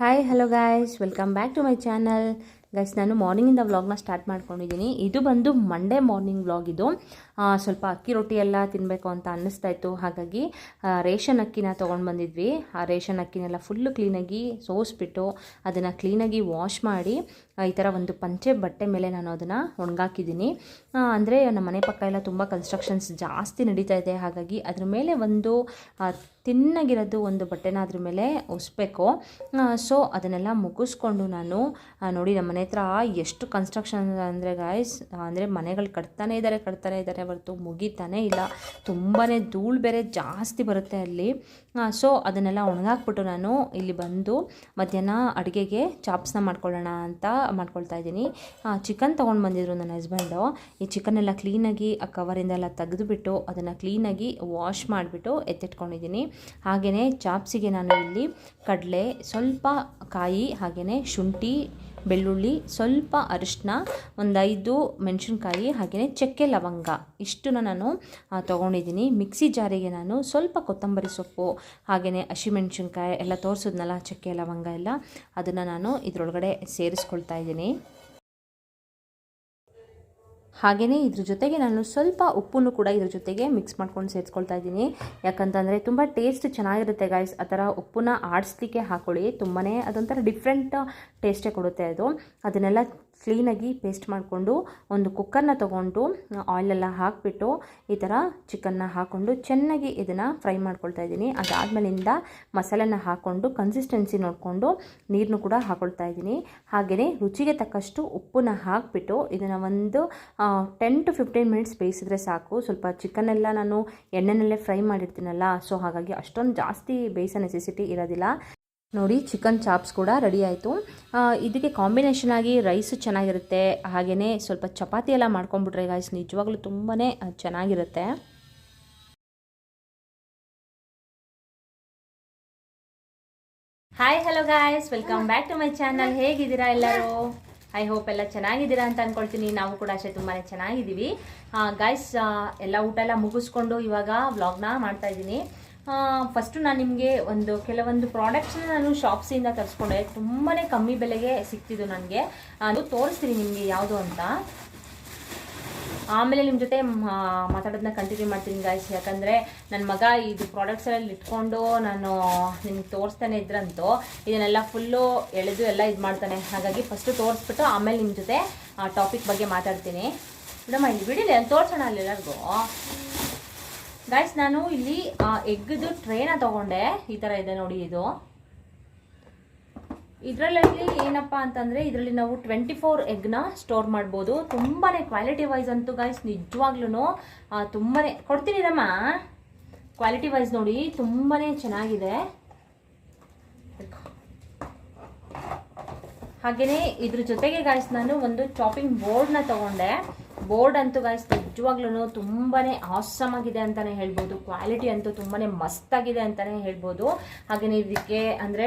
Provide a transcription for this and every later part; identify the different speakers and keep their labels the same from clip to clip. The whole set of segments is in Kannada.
Speaker 1: Hi hello guys welcome back to my channel guys ನಾನು ಮಾರ್ನಿಂಗಿಂದ ವ್ಲಾಗ್ನ ಸ್ಟಾರ್ಟ್ ಮಾಡ್ಕೊಂಡಿದ್ದೀನಿ ಇದು ಬಂದು ಮಂಡೇ ಮಾರ್ನಿಂಗ್ ವ್ಲಾಗ್ ಇದು. ಸ್ವಲ್ಪ ಅಕ್ಕಿ ರೊಟ್ಟಿ ಎಲ್ಲ ತಿನ್ನಬೇಕು ಅಂತ ಅನ್ನಿಸ್ತಾ ಇತ್ತು. ಹಾಗಾಗಿ ರೇಷನ್ ಅಕ್ಕಿನ ತೊಗೊಂಡು ಬಂದಿದ್ವಿ. ಆ ರೇಷನ್ ಅಕ್ಕಿನೆಲ್ಲ ಫುಲ್ಲು ಕ್ಲೀನಾಗಿ ಸೋಸ್ಬಿಟ್ಟು ಅದನ್ನು ಕ್ಲೀನಾಗಿ ವಾಶ್ ಮಾಡಿ ಈ ಥರ ಒಂದು ಪಂಚೆ ಬಟ್ಟೆ ಮೇಲೆ ನಾನು ಅದನ್ನು ಒಣಗಾಕಿದ್ದೀನಿ. ಅಂದರೆ ನಮ್ಮ ಮನೆ ಪಕ್ಕ ಎಲ್ಲ ತುಂಬ ಕನ್ಸ್ಟ್ರಕ್ಷನ್ಸ್ ಜಾಸ್ತಿ ನಡೀತಾ ಇದೆ. ಹಾಗಾಗಿ ಅದ್ರ ಮೇಲೆ ಒಂದು ತಿನ್ನಾಗಿರೋದು ಒಂದು ಬಟ್ಟೆನ ಅದ್ರ ಮೇಲೆ ಒಸ್ಬೇಕು. ಸೊ ಅದನ್ನೆಲ್ಲ ಮುಗಿಸ್ಕೊಂಡು ನಾನು ನೋಡಿ ನಮ್ಮ ಮನೆ ಹತ್ರ ಎಷ್ಟು ಕನ್ಸ್ಟ್ರಕ್ಷನ್ ಅಂದರೆ ಗಾಯ್ಸ್ ಅಂದರೆ ಮನೆಗಳು ಕಟ್ತಾನೇ ಇದ್ದಾರೆ ಕಟ್ತಾನೆ ಇದ್ದಾರೆ ಹೊರತು ಮುಗಿತಾನೆ ಇಲ್ಲ. ತುಂಬಾ ಧೂಳು ಬೇರೆ ಜಾಸ್ತಿ ಬರುತ್ತೆ ಅಲ್ಲಿ. ಸೊ ಅದನ್ನೆಲ್ಲ ಒಣಗಾಕ್ಬಿಟ್ಟು ನಾನು ಇಲ್ಲಿ ಬಂದು ಮಧ್ಯಾಹ್ನ ಅಡುಗೆಗೆ ಚಾಪ್ಸ್ನ ಮಾಡ್ಕೊಳ್ಳೋಣ ಅಂತ ಮಾಡ್ಕೊಳ್ತಾ ಇದ್ದೀನಿ. ಚಿಕನ್ ತೊಗೊಂಡು ಬಂದಿದ್ರು ನನ್ನ ಹಸ್ಬೆಂಡು ಈ ಚಿಕನ್ನೆಲ್ಲ ಕ್ಲೀನಾಗಿ ಆ ಕವರಿಂದ ಎಲ್ಲ ತೆಗೆದುಬಿಟ್ಟು ಅದನ್ನು ಕ್ಲೀನಾಗಿ ವಾಶ್ ಮಾಡಿಬಿಟ್ಟು ಎತ್ತಿಟ್ಕೊಂಡಿದ್ದೀನಿ. ಹಾಗೆಯೇ ಚಾಪ್ಸಿಗೆ ನಾನು ಇಲ್ಲಿ ಕಡಲೆ, ಸ್ವಲ್ಪ ಕಾಯಿ ಹಾಗೆಯೇ ಶುಂಠಿ ಬೆಳ್ಳುಳ್ಳಿ, ಸ್ವಲ್ಪ ಅರಿಶಿನ ಒಂದು ಐದು ಮೆಣಸಿನ್ಕಾಯಿ ಹಾಗೆಯೇ ಚಕ್ಕೆ ಲವಂಗ. ಇಷ್ಟನ್ನು ನಾನು ತೊಗೊಂಡಿದ್ದೀನಿ. ಮಿಕ್ಸಿ ಜಾರಿಗೆ ನಾನು ಸ್ವಲ್ಪ ಕೊತ್ತಂಬರಿ ಸೊಪ್ಪು ಹಾಗೆಯೇ ಹಸಿಮೆಣ್ಸಿನ್ಕಾಯಿ ಎಲ್ಲ ತೋರಿಸಿದ್ನಲ್ಲ, ಚಕ್ಕೆ ಲವಂಗ ಎಲ್ಲ, ಅದನ್ನು ನಾನು ಇದರೊಳಗಡೆ ಸೇರಿಸ್ಕೊಳ್ತಾ ಇದ್ದೀನಿ. ಹಾಗೆಯೇ ಇದ್ರ ಜೊತೆಗೆ ನಾನು ಸ್ವಲ್ಪ ಉಪ್ಪನ್ನು ಕೂಡ ಇದ್ರ ಜೊತೆಗೆ ಮಿಕ್ಸ್ ಮಾಡ್ಕೊಂಡು ಸೇರಿಸ್ಕೊಳ್ತಾ ಇದ್ದೀನಿ. ಯಾಕಂತಂದರೆ ತುಂಬ ಟೇಸ್ಟ್ ಚೆನ್ನಾಗಿರುತ್ತೆ ಗಾಯ್ಸ್ ಆ ಥರ ಉಪ್ಪನ್ನ ಆಡಿಸ್ಲಿಕ್ಕೆ ಹಾಕೊಳ್ಳಿ. ತುಂಬಾ ಅದೊಂಥರ ಡಿಫ್ರೆಂಟ್ ಟೇಸ್ಟೇ ಕೊಡುತ್ತೆ ಅದು. ಅದನ್ನೆಲ್ಲ ಕ್ಲೀನಾಗಿ ಪೇಸ್ಟ್ ಮಾಡಿಕೊಂಡು ಒಂದು ಕುಕ್ಕರ್ನ ತೊಗೊಂಡು, ಆಯಿಲೆಲ್ಲ ಹಾಕಿಬಿಟ್ಟು ಈ ಥರ ಚಿಕನ್ನ ಹಾಕ್ಕೊಂಡು ಚೆನ್ನಾಗಿ ಇದನ್ನು ಫ್ರೈ ಮಾಡ್ಕೊಳ್ತಾ ಇದ್ದೀನಿ. ಅದಾದಮೇಲಿಂದ ಮಸಾಲೆನ ಹಾಕ್ಕೊಂಡು ಕನ್ಸಿಸ್ಟೆನ್ಸಿ ನೋಡಿಕೊಂಡು ನೀರನ್ನು ಕೂಡ ಹಾಕೊಳ್ತಾ ಇದ್ದೀನಿ. ಹಾಗೆಯೇ ರುಚಿಗೆ ತಕ್ಕಷ್ಟು ಉಪ್ಪನ್ನ ಹಾಕಿಬಿಟ್ಟು ಇದನ್ನು ಒಂದು ಟೆನ್ ಟು ಫಿಫ್ಟೀನ್ ಮಿನಿಟ್ಸ್ ಬೇಯಿಸಿದ್ರೆ ಸಾಕು. ಸ್ವಲ್ಪ ಚಿಕನ್ನೆಲ್ಲ ನಾನು ಎಣ್ಣೆನಲ್ಲೇ ಫ್ರೈ ಮಾಡಿರ್ತೀನಲ್ಲ, ಸೊ ಹಾಗಾಗಿ ಅಷ್ಟೊಂದು ಜಾಸ್ತಿ ಬೇಯಿಸೋ ನೆಸೆಸಿಟಿ ಇರೋದಿಲ್ಲ. ನೋಡಿ ಚಿಕನ್ ಚಾಪ್ಸ್ ಕೂಡ ರೆಡಿ ಆಯಿತು. ಇದಕ್ಕೆ ಕಾಂಬಿನೇಷನ್ ಆಗಿ ರೈಸು ಚೆನ್ನಾಗಿರುತ್ತೆ. ಹಾಗೆಯೇ ಸ್ವಲ್ಪ ಚಪಾತಿ ಎಲ್ಲ ಮಾಡ್ಕೊಂಡ್ಬಿಟ್ರೆ ಗಾಯ್ಸ್ ನಿಜವಾಗ್ಲೂ ತುಂಬಾ ಚೆನ್ನಾಗಿರುತ್ತೆ. Hi hello guys welcome back to my channel ಹೇಗಿದ್ದೀರಾ ಎಲ್ಲರೂ? ಐ ಹೋಪ್ ಎಲ್ಲ ಚೆನ್ನಾಗಿದ್ದೀರಾ ಅಂತ ಅನ್ಕೊಳ್ತೀನಿ. ನಾವು ಕೂಡ ಅಷ್ಟೇ ತುಂಬಾ ಚೆನ್ನಾಗಿದ್ದೀವಿ. ಗಾಯ್ಸ್ ಎಲ್ಲ ಊಟ ಎಲ್ಲ ಮುಗಿಸ್ಕೊಂಡು ಇವಾಗ ವ್ಲಾಗ್ನ ಮಾಡ್ತಾ ಇದ್ದೀನಿ. ಫಸ್ಟು ನಾನು ನಿಮಗೆ ಒಂದು ಕೆಲವೊಂದು ಪ್ರಾಡಕ್ಟ್ಸ್ನ ನಾನು ಶಾಪ್ಸಿಂದ ತರಿಸ್ಕೊಂಡೆ. ತುಂಬಾ ಕಮ್ಮಿ ಬೆಲೆಗೆ ಸಿಕ್ತಿದ್ದು ನನಗೆ. ಅದು ತೋರಿಸ್ತೀನಿ ನಿಮಗೆ ಯಾವುದು ಅಂತ. ಆಮೇಲೆ ನಿಮ್ಮ ಜೊತೆ ಮಾತಾಡೋದನ್ನ ಕಂಟಿನ್ಯೂ ಮಾಡ್ತೀನಿ ಗಾಯ್ಸ್ ಯಾಕಂದರೆ ನನ್ನ ಮಗ ಇದು ಪ್ರಾಡಕ್ಟ್ಸ್ ಎಲ್ಲ ಇಟ್ಕೊಂಡು ನಾನು ನಿಮ್ಗೆ ತೋರಿಸ್ತಾನೆ ಇದ್ರಂತೂ, ಇದನ್ನೆಲ್ಲ ಫುಲ್ಲು ಎಳೆದು ಎಲ್ಲ ಇದು ಮಾಡ್ತಾನೆ. ಹಾಗಾಗಿ ಫಸ್ಟು ತೋರಿಸ್ಬಿಟ್ಟು ಆಮೇಲೆ ನಿಮ್ಮ ಜೊತೆ, ಆ ಟಾಪಿಕ್ ಬಗ್ಗೆ ಮಾತಾಡ್ತೀನಿ. ಮೇಡಮ್ ಇಲ್ಲಿ ಅಲ್ಲಿ ತೋರಿಸೋಣ ಅಲ್ಲಿ ಎಲ್ಲರಿಗೂ ಗಾಯ್ಸ್ ನಾನು ಇಲ್ಲಿ ಎಗ್ದು ಟ್ರೇನ ತಗೊಂಡೆ. ಈ ಥರ ಇದೆ ನೋಡಿ ಇದು. ಇದರಲ್ಲಿ ಏನಪ್ಪ ಅಂತಂದರೆ, ಇದರಲ್ಲಿ ನಾವು ಟ್ವೆಂಟಿ ಫೋರ್ ಎಗ್ನ ಸ್ಟೋರ್ ಮಾಡ್ಬೋದು. ತುಂಬಾ ಕ್ವಾಲಿಟಿ ವೈಸ್ ಅಂತೂ ಗಾಯ್ಸ್ ನಿಜವಾಗ್ಲೂ ತುಂಬಾ ಕೊಡ್ತೀನಿ ನಮ್ಮ ಕ್ವಾಲಿಟಿ ವೈಸ್ ನೋಡಿ ತುಂಬಾ ಚೆನ್ನಾಗಿದೆ. ಹಾಗೆಯೇ ಇದ್ರ ಜೊತೆಗೆ ಗಾಯ್ಸ್ ನಾನು ಒಂದು ಚಾಪಿಂಗ್ ಬೋರ್ಡ್ನ ತಗೊಂಡೆ. ಬೋರ್ಡ್ ಅಂತೂ ಗಾಯ್ಸ್ ನಿಜವಾಗ್ಲೂ ತುಂಬಾ ಆಸಮ್ ಆಗಿದೆ ಅಂತಲೇ ಹೇಳ್ಬೋದು. ಕ್ವಾಲಿಟಿ ಅಂತೂ ತುಂಬಾ ಮಸ್ತಾಗಿದೆ ಅಂತಲೇ ಹೇಳ್ಬೋದು. ಹಾಗೆಯೇ ಇದಕ್ಕೆ ಅಂದರೆ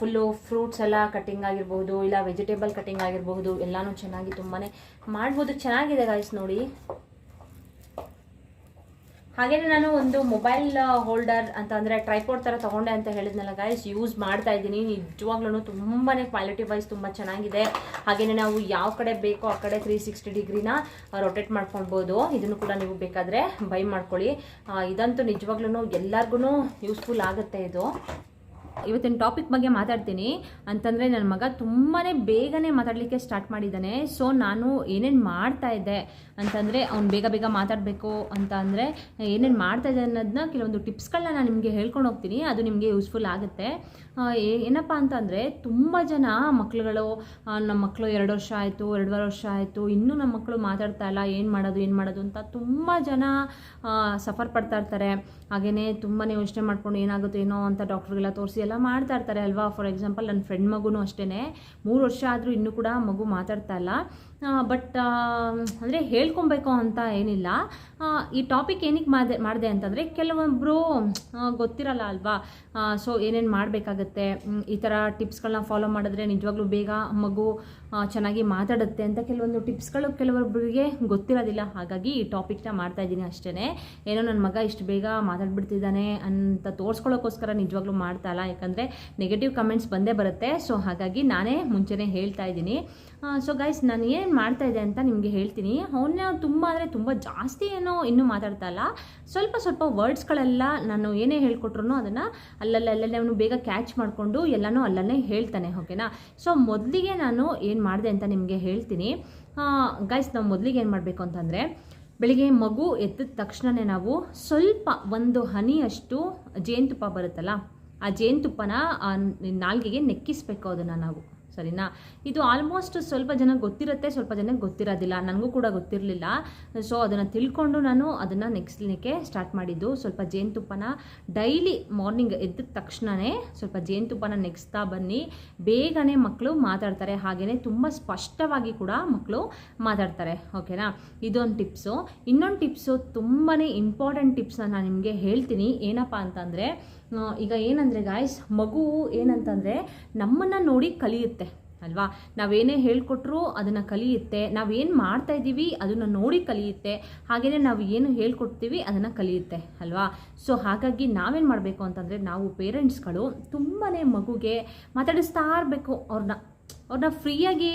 Speaker 1: ಫುಲ್ಲು ಫ್ರೂಟ್ಸ್ ಎಲ್ಲ ಕಟಿಂಗ್ ಆಗಿರ್ಬೋದು, ಇಲ್ಲ ವೆಜಿಟೇಬಲ್ ಕಟಿಂಗ್ ಆಗಿರ್ಬಹುದು ಎಲ್ಲಾನು ಚೆನ್ನಾಗಿ ತುಂಬಾ ಮಾಡ್ಬೋದು. ಚೆನ್ನಾಗಿದೆ ಗಾಯ್ಸ್ ನೋಡಿ. ಹಾಗೇನೆ ನಾನು ಒಂದು ಮೊಬೈಲ್ ಹೋಲ್ಡರ್ ಅಂತ ಅಂದರೆ ಟ್ರೈಪೋರ್ಡ್ ಥರ ತೊಗೊಂಡೆ ಅಂತ ಹೇಳಿದ್ನಲ್ಲ ಗೈಸ್ ಯೂಸ್ ಮಾಡ್ತಾ ಇದ್ದೀನಿ. ನಿಜವಾಗ್ಲೂ ತುಂಬಾ ಕ್ವಾಲಿಟಿ ವೈಸ್ ತುಂಬ ಚೆನ್ನಾಗಿದೆ. ಹಾಗೆಯೇ ನಾವು ಯಾವ ಕಡೆ ಬೇಕೋ ಆ ಕಡೆ ತ್ರೀ ಸಿಕ್ಸ್ಟಿ ಡಿಗ್ರಿನ ರೊಟೇಟ್ ಮಾಡ್ಕೊಳ್ಬೋದು. ಇದನ್ನು ಕೂಡ ನೀವು ಬೇಕಾದರೆ ಬೈ ಮಾಡ್ಕೊಳ್ಳಿ. ಇದಂತೂ ನಿಜವಾಗ್ಲೂ ಎಲ್ಲರಿಗೂ ಯೂಸ್ಫುಲ್ ಆಗುತ್ತೆ ಇದು. ಇವತ್ತಿನ ಟಾಪಿಕ್ ಬಗ್ಗೆ ಮಾತಾಡ್ತೀನಿ ಅಂತಂದರೆ ನನ್ನ ಮಗ ತುಂಬಾ ಬೇಗನೆ ಮಾತಾಡಲಿಕ್ಕೆ ಸ್ಟಾರ್ಟ್ ಮಾಡಿದ್ದಾನೆ. ಸೊ ನಾನು ಏನೇನು ಮಾಡ್ತಾ ಇದ್ದೆ ಅಂತಂದರೆ ಅವ್ನು ಬೇಗ ಬೇಗ ಮಾತಾಡಬೇಕು ಅಂತ ಅಂದರೆ ಏನೇನು ಮಾಡ್ತಾ ಇದ್ದೆ ಅನ್ನೋದನ್ನ ಕೆಲವೊಂದು ಟಿಪ್ಸ್ಗಳನ್ನ ನಾನು ನಿಮಗೆ ಹೇಳ್ಕೊಂಡು ಹೋಗ್ತೀನಿ. ಅದು ನಿಮಗೆ ಯೂಸ್ಫುಲ್ ಆಗುತ್ತೆ. ಏನಪ್ಪ ಅಂತಂದರೆ ತುಂಬ ಜನ ಮಕ್ಳುಗಳು ನಮ್ಮ ಮಕ್ಕಳು ಎರಡು ವರ್ಷ ಆಯಿತು, ಎರಡೂವರೆ ವರ್ಷ ಆಯಿತು, ಇನ್ನೂ ನಮ್ಮ ಮಕ್ಕಳು ಮಾತಾಡ್ತಾ ಇಲ್ಲ, ಏನು ಮಾಡೋದು ಏನು ಮಾಡೋದು ಅಂತ ತುಂಬ ಜನ ಸಫರ್ ಪಡ್ತಾ ಇರ್ತಾರೆ. ಹಾಗೆಯೇ ತುಂಬಾ ಯೋಚನೆ ಮಾಡ್ಕೊಂಡು ಏನಾಗುತ್ತೋ ಏನೋ ಅಂತ ಡಾಕ್ಟ್ರಿಗೆಲ್ಲ ತೋರಿಸಿ ಎಲ್ಲ ಮಾಡ್ತಾ ಇರ್ತಾರೆ ಅಲ್ವಾ? ಫಾರ್ ಎಕ್ಸಾಂಪಲ್ ನನ್ನ ಫ್ರೆಂಡ್ ಮಗುನೂ ಅಷ್ಟೇ ಮೂರು ವರ್ಷ ಆದರೂ ಇನ್ನೂ ಕೂಡ ಮಗು ಮಾತಾಡ್ತಾ ಇಲ್ಲ. ಬಟ್ ಅಂದರೆ ಹೇಳ್ಕೊಬೇಕು ಅಂತ ಏನಿಲ್ಲ. ಈ ಟಾಪಿಕ್ ಏನಕ್ಕೆ ಮಾಡಿದೆ ಮಾಡಿದೆ ಅಂತಂದರೆ ಕೆಲವೊಬ್ಬರು ಗೊತ್ತಿರಲ್ಲ ಅಲ್ವಾ? ಸೊ ಏನೇನು ಮಾಡಬೇಕಾಗತ್ತೆ? ಈ ಥರ ಟಿಪ್ಸ್ಗಳನ್ನ ಫಾಲೋ ಮಾಡಿದ್ರೆ ನಿಜವಾಗ್ಲೂ ಬೇಗ ಮಗು ಚೆನ್ನಾಗಿ ಮಾತಾಡುತ್ತೆ ಅಂತ ಕೆಲವೊಂದು ಟಿಪ್ಸ್ಗಳು ಕೆಲವೊಬ್ಬರಿಗೆ ಗೊತ್ತಿರೋದಿಲ್ಲ. ಹಾಗಾಗಿ ಈ ಟಾಪಿಕ್ನ ಮಾಡ್ತಾ ಇದ್ದೀನಿ ಅಷ್ಟೇ ಏನೋ ನನ್ನ ಮಗ ಇಷ್ಟು ಬೇಗ ಮಾತಾಡ್ಬಿಡ್ತಿದ್ದಾನೆ ಅಂತ ತೋರಿಸ್ಕೊಳ್ಳೋಕ್ಕೋಸ್ಕರ ನಿಜವಾಗ್ಲೂ ಮಾಡ್ತಾ ಇಲ್ಲ ಯಾಕಂದರೆ ನೆಗೆಟಿವ್ ಕಮೆಂಟ್ಸ್ ಬಂದೇ ಬರುತ್ತೆ. ಸೊ ಹಾಗಾಗಿ ನಾನೇ ಮುಂಚೆನೇ ಹೇಳ್ತಾ ಇದ್ದೀನಿ. ಸೊ ಗೈಸ್ ನಾನು ಏನು ಮಾಡ್ತಾ ಇದೆ ಅಂತ ನಿಮಗೆ ಹೇಳ್ತೀನಿ. ಅವನ್ನ ತುಂಬ ಅಂದರೆ ತುಂಬ ಜಾಸ್ತಿ ಏನೋ ಇನ್ನೂ ಮಾತಾಡ್ತಾ ಇಲ್ಲ. ಸ್ವಲ್ಪ ಸ್ವಲ್ಪ ವರ್ಡ್ಸ್ಗಳೆಲ್ಲ ನಾನು ಏನೇ ಹೇಳ್ಕೊಟ್ರು ಅದನ್ನು ಅಲ್ಲಲ್ಲೇ, ಅಲ್ಲಲ್ಲಿ ಅವನು ಬೇಗ ಕ್ಯಾಚ್ ಮಾಡಿಕೊಂಡು ಎಲ್ಲನೂ ಅಲ್ಲಲ್ಲೇ ಹೇಳ್ತಾನೆ ಓಕೆನಾ ಸೊ ಮೊದಲಿಗೆ ನಾನು ಏನು ಮಾಡಿದೆ ಅಂತ ನಿಮಗೆ ಹೇಳ್ತೀನಿ. ಗೈಸ್ ನಾವು ಮೊದಲಿಗೆ ಏನು ಮಾಡಬೇಕು ಅಂತಂದರೆ, ಬೆಳಿಗ್ಗೆ ಮಗು ಎದ್ದ ತಕ್ಷಣವೇ ನಾವು ಸ್ವಲ್ಪ ಒಂದು ಹನಿಯಷ್ಟು ಜೇನುತುಪ್ಪ ಬರುತ್ತಲ್ಲ, ಆ ಜೇನುತುಪ್ಪನ ನಾಲ್ಗೆಗೆ ನೆಕ್ಕಿಸ್ಬೇಕು ಅದನ್ನು ನಾವು. ಸರಿನಾ? ಇದು ಆಲ್ಮೋಸ್ಟ್ ಸ್ವಲ್ಪ ಜನ ಗೊತ್ತಿರುತ್ತೆ, ಸ್ವಲ್ಪ ಜನಕ್ಕೆ ಗೊತ್ತಿರೋದಿಲ್ಲ. ನನಗೂ ಕೂಡ ಗೊತ್ತಿರಲಿಲ್ಲ. ಸೊ ಅದನ್ನು ತಿಳ್ಕೊಂಡು ನಾನು ಅದನ್ನು ನೆಕ್ಸ್ಟ್ಲಿಕ್ಕೆ ಸ್ಟಾರ್ಟ್ ಮಾಡಿದ್ದು. ಸ್ವಲ್ಪ ಜೇನುತುಪ್ಪನ ಡೈಲಿ ಮಾರ್ನಿಂಗ್ ಎದ್ದ ತಕ್ಷಣವೇ ಸ್ವಲ್ಪ ಜೇನುತುಪ್ಪನ ನೆಕ್ಸ್ತಾ ಬನ್ನಿ. ಬೇಗನೆ ಮಕ್ಕಳು ಮಾತಾಡ್ತಾರೆ. ಹಾಗೆಯೇ ತುಂಬ ಸ್ಪಷ್ಟವಾಗಿ ಕೂಡ ಮಕ್ಕಳು ಮಾತಾಡ್ತಾರೆ. ಓಕೆನಾ? ಇದೊಂದು ಟಿಪ್ಸು ಇನ್ನೊಂದು ಟಿಪ್ಸು ತುಂಬಾ ಇಂಪಾರ್ಟೆಂಟ್ ಟಿಪ್ಸನ್ನ ನಾನು ನಿಮಗೆ ಹೇಳ್ತೀನಿ. ಏನಪ್ಪ ಅಂತಂದರೆ ಈಗ ಏನಂದರೆ ಗಾಯ್ಸ್ ಮಗು ಏನಂತಂದರೆ ನಮ್ಮನ್ನು ನೋಡಿ ಕಲಿಯುತ್ತೆ, ಅಲ್ವಾ? ನಾವೇನೇ ಹೇಳ್ಕೊಟ್ರು ಅದನ್ನು ಕಲಿಯುತ್ತೆ, ನಾವೇನು ಮಾಡ್ತಾ ಇದ್ದೀವಿ ಅದನ್ನು ನೋಡಿ ಕಲಿಯುತ್ತೆ ಹಾಗೆಯೇ ನಾವು ಏನು ಹೇಳ್ಕೊಡ್ತೀವಿ ಅದನ್ನು ಕಲಿಯುತ್ತೆ, ಅಲ್ವಾ? ಸೊ ಹಾಗಾಗಿ ನಾವೇನು ಮಾಡಬೇಕು ಅಂತಂದರೆ ನಾವು ಪೇರೆಂಟ್ಸ್ಗಳು ತುಂಬಾ ಮಗುಗೆ ಮಾತಾಡಿಸ್ತಾ ಇರಬೇಕು ಅವ್ರನ್ನ ಅವ್ರನ್ನ ಫ್ರೀಯಾಗಿ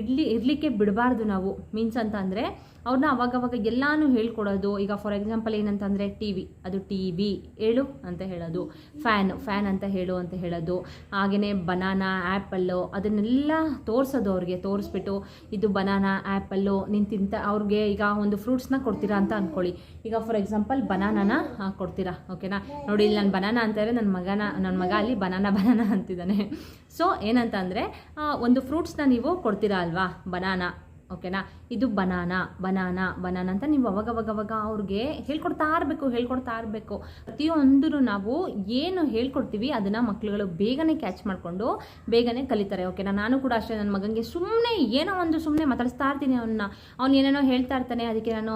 Speaker 1: ಇಡ್ಲಿ ಇರಲಿಕ್ಕೆ ಬಿಡಬಾರ್ದು ನಾವು. ಮೀನ್ಸ್ ಅಂತ ಅಂದರೆ ಅವ್ರನ್ನ ಅವಾಗವಾಗ ಎಲ್ಲಾನು ಹೇಳ್ಕೊಡೋದು. ಈಗ ಫಾರ್ ಎಕ್ಸಾಂಪಲ್ ಏನಂತಂದರೆ ಟಿ ವಿ ಅದು ಟಿ ವಿ ಹೇಳು ಅಂತ ಹೇಳೋದು. ಫ್ಯಾನ್ ಫ್ಯಾನ್ ಅಂತ ಹೇಳು ಅಂತ ಹೇಳೋದು. ಹಾಗೆಯೇ ಬನಾನಾ ಆ್ಯಪಲ್ಲು ಅದನ್ನೆಲ್ಲ ತೋರಿಸೋದು ಅವ್ರಿಗೆ, ತೋರಿಸ್ಬಿಟ್ಟು ಇದು ಬನಾನಾ ಆ್ಯಪಲ್ಲು ನೀನು ತಿಂತ, ಅವ್ರಿಗೆ ಈಗ ಒಂದು ಫ್ರೂಟ್ಸ್ನ ಕೊಡ್ತೀರಾ ಅಂತ ಅಂದ್ಕೊಳ್ಳಿ ಈಗ ಫಾರ್ ಎಕ್ಸಾಂಪಲ್ ಬನಾನಾನ ಕೊಡ್ತೀರಾ? ಓಕೆನಾ ನೋಡಿ, ಇಲ್ಲಿ ನಾನು ಬನಾನಾ ಅಂತಾರೆ ನನ್ನ ಮಗನ ನನ್ನ ಮಗ ಅಲ್ಲಿ ಬನಾನಾ ಬನಾನಾ ಅಂತಿದ್ದಾನೆ. ಸೊ ಏನಂತ ಅಂದರೆ ಒಂದು ಫ್ರೂಟ್ಸ್ನ ನೀವು ಕೊಡ್ತೀರಾ ಅಲ್ವಾ? ಬನಾನಾ ಓಕೆನಾ ಇದು ಬನಾನಾ ಬನಾನಾ ಬನಾನಾ ಅಂತ ನೀವು ಅವಾಗವಾಗವಾಗ ಅವ್ರಿಗೆ ಹೇಳ್ಕೊಡ್ತಾ ಇರಬೇಕು ಹೇಳ್ಕೊಡ್ತಾ ಇರಬೇಕು. ಪ್ರತಿಯೊಂದೂ ನಾವು ಏನು ಹೇಳ್ಕೊಡ್ತೀವಿ ಅದನ್ನು ಮಕ್ಕಳುಗಳು ಬೇಗನೆ ಕ್ಯಾಚ್ ಮಾಡಿಕೊಂಡು ಬೇಗನೆ ಕಲಿತಾರೆ. ಓಕೆನಾ ನಾನು ಕೂಡ ಅಷ್ಟೇ ನನ್ನ ಮಗನಿಗೆ ಸುಮ್ಮನೆ ಏನೋ ಒಂದು ಸುಮ್ಮನೆ ಮಾತಾಡಿಸ್ತಾ ಇರ್ತೀನಿ ಅವನ್ನ ಅವ್ನು ಏನೇನೋ ಹೇಳ್ತಾ ಇರ್ತಾನೆ, ಅದಕ್ಕೆ ನಾನು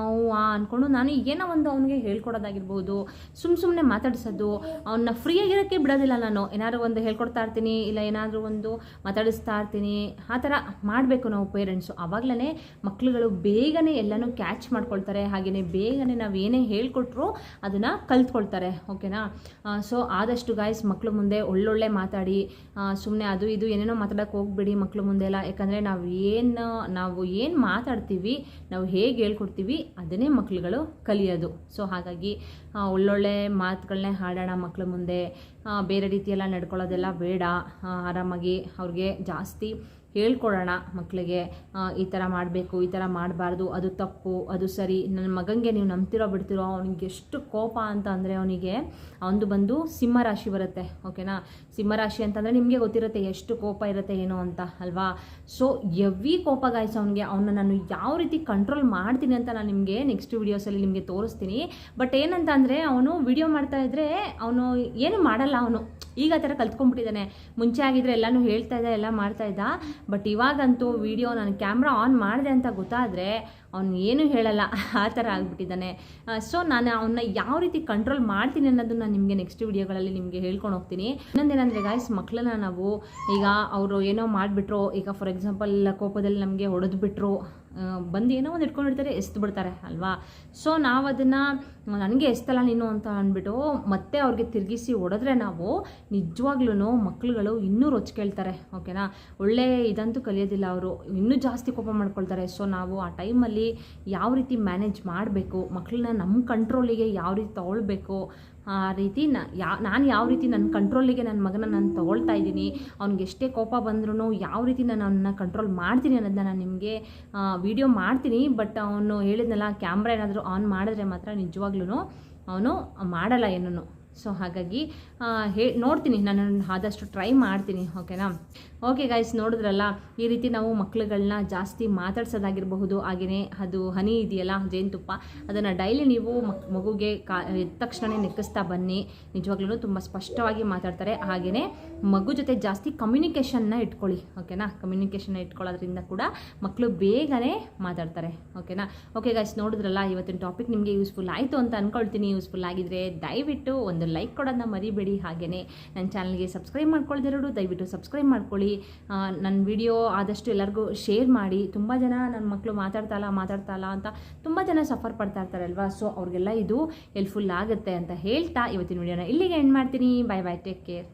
Speaker 1: ಅಂದ್ಕೊಂಡು ನಾನು ಏನೋ ಒಂದು ಅವನಿಗೆ ಹೇಳ್ಕೊಡೋದಾಗಿರ್ಬೋದು. ಸುಮ್ಮ ಸುಮ್ಮನೆ ಮಾತಾಡಿಸೋದು. ಅವನ್ನ ಫ್ರೀಯಾಗಿರೋಕ್ಕೆ ಬಿಡೋದಿಲ್ಲ ನಾನು. ಏನಾದ್ರು ಒಂದು ಹೇಳ್ಕೊಡ್ತಾ ಇರ್ತೀನಿ, ಇಲ್ಲ ಏನಾದರೂ ಒಂದು ಮಾತಾಡಿಸ್ತಾ ಇರ್ತೀನಿ. ಆ ಥರ ಮಾಡಬೇಕು ನಾವು ಪೇರೆಂಟ್ಸು ಆವಾಗಲೇ ಮಕ್ಳುಗಳು ಬೇಗನೆ ಎಲ್ಲನೂ ಕ್ಯಾಚ್ ಮಾಡ್ಕೊಳ್ತಾರೆ. ಹಾಗೆಯೇ ಬೇಗನೆ ನಾವು ಏನೇ ಹೇಳ್ಕೊಟ್ರು ಅದನ್ನು ಕಲ್ತ್ಕೊಳ್ತಾರೆ. ಓಕೆನಾ ಸೊ ಆದಷ್ಟು ಗಾಯ್ಸ್ ಮಕ್ಕಳು ಮುಂದೆ ಒಳ್ಳೊಳ್ಳೆ ಮಾತಾಡಿ. ಸುಮ್ಮನೆ ಅದು ಇದು ಏನೇನೋ ಮಾತಾಡೋಕೆ ಹೋಗ್ಬೇಡಿ ಮಕ್ಕಳು ಮುಂದೆ ಎಲ್ಲ. ಯಾಕಂದರೆ ನಾವು ಏನು ನಾವು ಏನು ಮಾತಾಡ್ತೀವಿ, ನಾವು ಹೇಗೆ ಹೇಳ್ಕೊಡ್ತೀವಿ ಅದನ್ನೇ ಮಕ್ಳುಗಳು ಕಲಿಯೋದು. ಸೊ ಹಾಗಾಗಿ ಒಳ್ಳೊಳ್ಳೆ ಮಾತುಗಳನ್ನೇ ಹಾಡೋಣ ಮಕ್ಕಳ ಮುಂದೆ. ಬೇರೆ ರೀತಿಯೆಲ್ಲ ನಡ್ಕೊಳ್ಳೋದೆಲ್ಲ ಬೇಡ. ಆರಾಮಾಗಿ ಅವ್ರಿಗೆ ಜಾಸ್ತಿ ಹೇಳ್ಕೊಡೋಣ ಮಕ್ಕಳಿಗೆ ಈ ಥರ ಮಾಡಬೇಕು, ಈ ಥರ ಮಾಡಬಾರ್ದು, ಅದು ತಪ್ಪು, ಅದು ಸರಿ, ನನ್ನ ಮಗನಿಗೆ ನೀವು ನಂಬ್ತಿರೋ ಬಿಡ್ತಿರೋ, ಅವನಿಗೆ ಎಷ್ಟು ಕೋಪ ಅಂತ ಅಂದರೆ ಅವನಿಗೆ ಅವನದು ಬಂದು ಸಿಂಹರಾಶಿ ಬರುತ್ತೆ ಓಕೆನಾ ಸಿಂಹರಾಶಿ ಅಂತಂದರೆ ನಿಮಗೆ ಗೊತ್ತಿರುತ್ತೆ ಎಷ್ಟು ಕೋಪ ಇರುತ್ತೆ ಏನೋ ಅಂತ, ಅಲ್ವಾ? ಸೊ ಎವಿ ಕೋಪ ಗಾಯ್ಸ್ ಅವನಿಗೆ ಅವನ್ನ ನಾನು ಯಾವ ರೀತಿ ಕಂಟ್ರೋಲ್ ಮಾಡ್ತೀನಿ ಅಂತ ನಾನು ನಿಮಗೆ ನೆಕ್ಸ್ಟ್ ವೀಡಿಯೋಸಲ್ಲಿ ನಿಮಗೆ ತೋರಿಸ್ತೀನಿ. ಬಟ್ ಏನಂತ ಅವನು ವಿಡಿಯೋ ಮಾಡ್ತಾ ಇದ್ದರೆ ಅವನು ಏನು ಮಾಡಲ್ಲ ಅವನು. ಈಗ ಆ ಥರ ಕಲ್ತ್ಕೊಂಡ್ಬಿಟ್ಟಿದ್ದಾನೆ. ಮುಂಚೆ ಆಗಿದ್ರೆ ಎಲ್ಲನೂ ಹೇಳ್ತಾ ಇದ್ದ, ಎಲ್ಲ ಮಾಡ್ತಾ ಇದ್ದ. ಬಟ್ ಇವಾಗಂತೂ ವಿಡಿಯೋ ನಾನು ಕ್ಯಾಮ್ರಾ ಆನ್ ಮಾಡಿದೆ ಅಂತ ಗೊತ್ತಾದರೆ ಅವ್ನು ಏನೂ ಹೇಳಲ್ಲ. ಆ ಥರ ಆಗಿಬಿಟ್ಟಿದ್ದಾನೆ. ಸೊ ನಾನು ಅವನ್ನ ಯಾವ ರೀತಿ ಕಂಟ್ರೋಲ್ ಮಾಡ್ತೀನಿ ಅನ್ನೋದನ್ನ ನಾನು ನಿಮಗೆ ನೆಕ್ಸ್ಟ್ ವಿಡಿಯೋಗಳಲ್ಲಿ ನಿಮಗೆ ಹೇಳ್ಕೊಂಡು ಹೋಗ್ತೀನಿ. ಇನ್ನೊಂದೇನಂದರೆ ಗಾಯ್ಸ್ ಮಕ್ಕಳನ್ನ ನಾವು ಈಗ ಅವರು ಏನೋ ಮಾಡಿಬಿಟ್ರು. ಈಗ ಫಾರ್ ಎಕ್ಸಾಂಪಲ್ ಕೋಪದಲ್ಲಿ ನಮಗೆ ಹೊಡೆದ್ಬಿಟ್ರು. ಬಂದು ಏನೋ ಒಂದು ಇಟ್ಕೊಂಡಿರ್ತಾರೆ ಎಸ್ದು ಬಿಡ್ತಾರೆ ಅಲ್ವಾ? ಸೊ ನಾವು ಅದನ್ನು ನನಗೆ ಎಷ್ಟಲ್ಲ ನೀನು ಅಂತ ಅಂದ್ಬಿಟ್ಟು ಮತ್ತೆ ಅವ್ರಿಗೆ ತಿರುಗಿಸಿ ಹೊಡೆದ್ರೆ ನಾವು ನಿಜವಾಗ್ಲೂ ಮಕ್ಳುಗಳು ಇನ್ನೂ ರೊಚ್ಕೇಳ್ತಾರೆ ಓಕೆನಾ? ಒಳ್ಳೆ ಇದಂತೂ ಕಲಿಯೋದಿಲ್ಲ ಅವರು. ಇನ್ನೂ ಜಾಸ್ತಿ ಕೋಪ ಮಾಡ್ಕೊಳ್ತಾರೆ. ಸೊ ನಾವು ಆ ಟೈಮಲ್ಲಿ ಯಾವ ರೀತಿ ಮ್ಯಾನೇಜ್ ಮಾಡಬೇಕು ಮಕ್ಕಳನ್ನ ನಮ್ಮ ಕಂಟ್ರೋಲಿಗೆ ಯಾವ ರೀತಿ ತೊಗೊಳ್ಬೇಕು, ಆ ರೀತಿ ನ, ಯಾ, ನಾನು ಯಾವ ರೀತಿ ನನ್ನ ಕಂಟ್ರೋಲಿಗೆ ನನ್ನ ಮಗನ ನಾನು ತೊಗೊಳ್ತಾ ಇದ್ದೀನಿ, ಅವ್ನಿಗೆ ಎಷ್ಟೇ ಕೋಪ ಬಂದ್ರೂ ಯಾವ ರೀತಿ ನಾನು ಅವನ್ನ ಕಂಟ್ರೋಲ್ ಮಾಡ್ತೀನಿ ಅನ್ನೋದನ್ನ ನಾನು ನಿಮಗೆ ವಿಡಿಯೋ ಮಾಡ್ತೀನಿ ಬಟ್ ಅವನು ಹೇಳಿದ್ನಲ್ಲ ಕ್ಯಾಮ್ರಾ ಏನಾದರೂ ಆನ್ ಮಾಡಿದ್ರೆ ಮಾತ್ರ ನಿಜವಾಗ್ಲೂ ಅವನು ಮಾಡಲ್ಲ ಏನೂ ಸೊ ಹಾಗಾಗಿ ಹೇ ನೋಡ್ತೀನಿ ನಾನು ಆದಷ್ಟು ಟ್ರೈ ಮಾಡ್ತೀನಿ ಓಕೆನಾ ಓಕೆ ಗಾಯ್ಸ್ ನೋಡಿದ್ರಲ್ಲ, ಈ ರೀತಿ ನಾವು ಮಕ್ಕಳುಗಳನ್ನ ಜಾಸ್ತಿ ಮಾತಾಡ್ಸೋದಾಗಿರಬಹುದು. ಹಾಗೆಯೇ ಅದು ಹನಿ ಇದೆಯಲ್ಲ ಜೇನುತುಪ್ಪ ಅದನ್ನು ಡೈಲಿ ನೀವು ಮಕ್, ಮಗುಗೆ ಕಾ, ಎದ್ದ ತಕ್ಷಣ ನೆಕ್ಕಿಸ್ತಾ ಬನ್ನಿ. ನಿಜವಾಗ್ಲೂ ತುಂಬ ಸ್ಪಷ್ಟವಾಗಿ ಮಾತಾಡ್ತಾರೆ. ಹಾಗೆಯೇ ಮಗು ಜೊತೆ ಜಾಸ್ತಿ ಕಮ್ಯುನಿಕೇಷನ್ನ ಇಟ್ಕೊಳ್ಳಿ ಓಕೆನಾ ಕಮ್ಯುನಿಕೇಷನ್ನ ಇಟ್ಕೊಳ್ಳೋದ್ರಿಂದ ಕೂಡ ಮಕ್ಕಳು ಬೇಗನೆ ಮಾತಾಡ್ತಾರೆ ಓಕೆನಾ ಓಕೆ ಗಾಯ್ಸ್ ನೋಡಿದ್ರಲ್ಲ, ಇವತ್ತಿನ ಟಾಪಿಕ್ ನಿಮಗೆ ಯೂಸ್ಫುಲ್ ಆಯಿತು ಅಂತ ಅಂದ್ಕೊಳ್ತೀನಿ ಯೂಸ್ಫುಲ್ ಆಗಿದ್ರೆ ದಯವಿಟ್ಟು ಒಂದು ಲೈಕ್ ಕೊಡೋದನ್ನ ಮರಿಬೇಡಿ. ಹಾಗೆಯೇ ನನ್ನ ಚಾನಲ್ಗೆ ಸಬ್ಸ್ಕ್ರೈಬ್ ಮಾಡ್ಕೊಳ್ದಿರೋರು ದಯವಿಟ್ಟು ಸಬ್ಸ್ಕ್ರೈಬ್ ಮಾಡ್ಕೊಳ್ಳಿ. ನನ್ನ ವಿಡಿಯೋ ಆದಷ್ಟು ಎಲ್ಲರಿಗೂ ಶೇರ್ ಮಾಡಿ, ತುಂಬ ಜನ ನನ್ನ ಮಕ್ಕಳು ಮಾತಾಡ್ತಾಲ್ಲ ಮಾತಾಡ್ತಾಲಾ ಅಂತ ತುಂಬ ಜನ ಸಫರ್ ಪಡ್ತಾ ಇರ್ತಾರಲ್ವಾ ಸೊ ಅವ್ರಿಗೆಲ್ಲ ಇದು ಹೆಲ್ಪ್ಫುಲ್ ಆಗುತ್ತೆ ಅಂತ ಹೇಳ್ತಾ ಇವತ್ತಿನ ವಿಡಿಯೋನ ಇಲ್ಲಿಗೆ ಎಂಡ್ ಮಾಡ್ತೀನಿ. ಬಾಯ್ ಬಾಯ್ ಟೇಕ್ ಕೇರ್